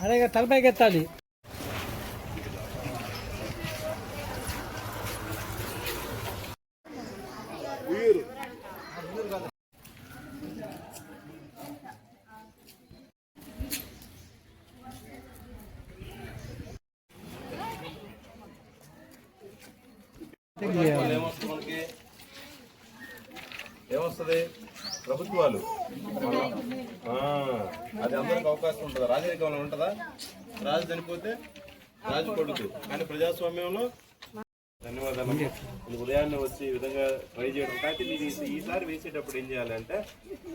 అరే పైకి తలపైకి ఎత్తాలి ఏమొస్తుంది వస్తుంది? ప్రభుత్వాలు. అది అందరికి అవకాశం ఉంటుందా? రాజరికంలో ఉంటుందా? రాజు చనిపోతే రాజు కొడుకు. కానీ ప్రజాస్వామ్యంలో ధన్యవాదాలు. ఉదయాన్నే వచ్చి ఈ విధంగా ట్రై చేయడం. కాబట్టి మీరు ఈసారి వేసేటప్పుడు ఏం చేయాలంటే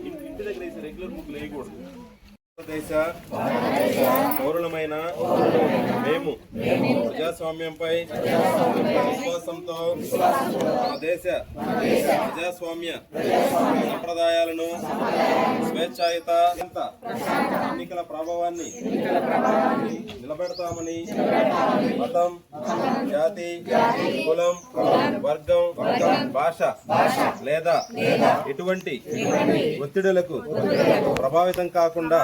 ఇంటి ఇంటి దగ్గర వేసి రెగ్యులర్ ముగ్గులు వేయకూడదు. దేశ పౌరులమైన మేము. ప్రజాస్వామ్యంపై విశ్వాసంతో మన దేశ ప్రజాస్వామ్య సంప్రదాయాలను స్వేచ్ఛాయుత ఎన్నికల ప్రభావాన్ని నిలబెడతామని మతం జాతి కులం వర్గం భాష లేదా ఎటువంటి ఒత్తిడులకు ప్రభావితం కాకుండా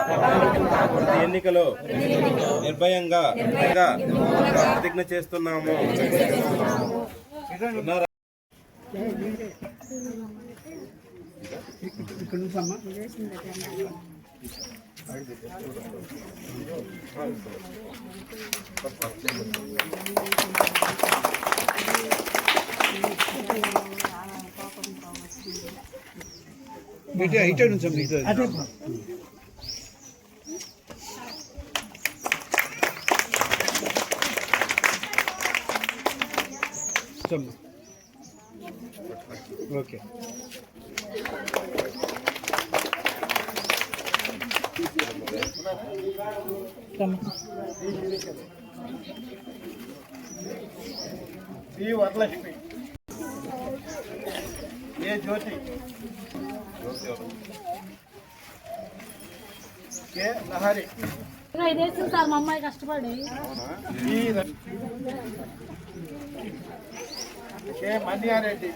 ప్రతి ఎన్నికలో నిర్భయంగా ప్రతిజ్ఞ చేస్తున్నాము. ఇక్కడ నుంచి అమ్మా బిడ్డ ఇటే నుంచి అమ్మా ఇటు అదే చమ్మా ఓకే. శ్రీ వరలక్ష్మి. ఏ జ్యోతి? కే లహరి ఐదేసి సార్ మా అమ్మాయి కష్టపడి. కే మన్యారెడ్డి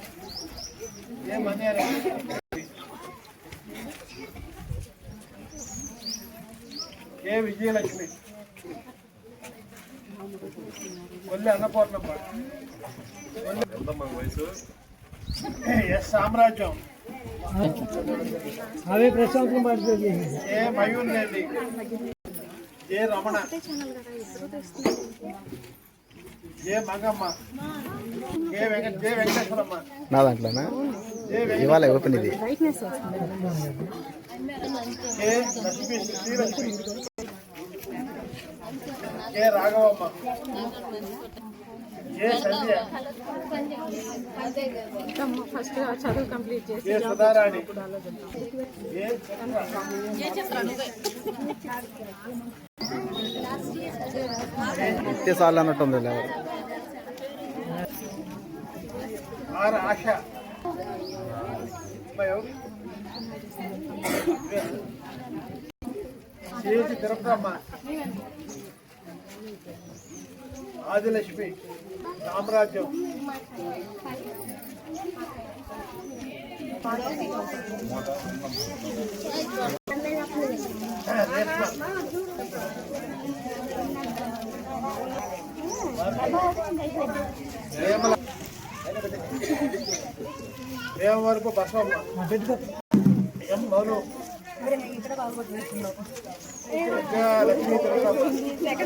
కే కే విజయలక్ష్మి? కొల్లి అన్నపూర్ణమ్మ. వయసు ఎస్ సామ్రాజ్యం? అవే ప్రశాంతం పడుతుంది ఏ మయూర్ రెడ్డి ఏ రమణ? ఏ మంగమ్మ? నా దాంట్లోనా? ఇవాళ ఓపెన్ ఇది. రాఘవమ్మ ఫస్ట్ చదువు కంప్లీట్ చేసి చాలు అన్నట్టుంది లేవరు ఆర్ ఆశ? చేతి తిరుపతమ్మ ఆదిలక్ష్మి. సామ్రాజ్యం. వేమల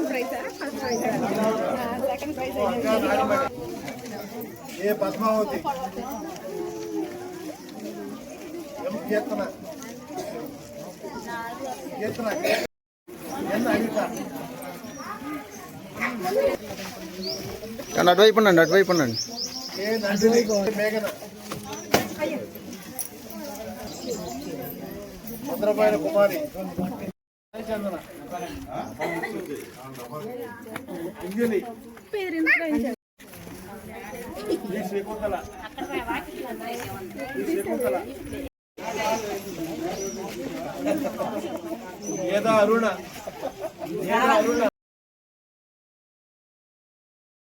ప్రైజ్ ఇంకా నాగమణి ఏ పద్మావతి? కీర్తన? కీర్తన? కానీ అటువైపు ఉండండి అటువైపు ఉండండి. ఏ మేఘన? చంద్రబాయన కుమారి. చందన శ్రీకుంతల శ్రీకుంతల ఏదా అరుణ? ఏదా అరుణ?